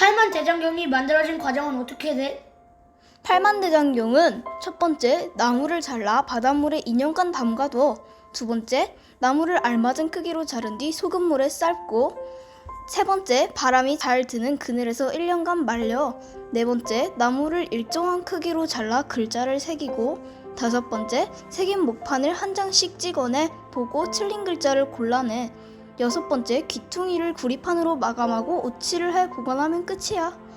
팔만 대장경이 만들어진 과정은 어떻게 돼? 팔만대장경은 첫 번째 나무를 잘라 바닷물에 2년간 담가둬. 두 번째 나무를 알맞은 크기로 자른 뒤 소금물에 삶고. 세 번째 바람이 잘 드는 그늘에서 1년간 말려. 네 번째 나무를 일정한 크기로 잘라 글자를 새기고. 다섯 번째 새긴 목판을 한 장씩 찍어내 보고 틀린 글자를 골라내 여섯 번째 귀퉁이를 구리판으로 마감하고 오칠을 해 보관하면 끝이야.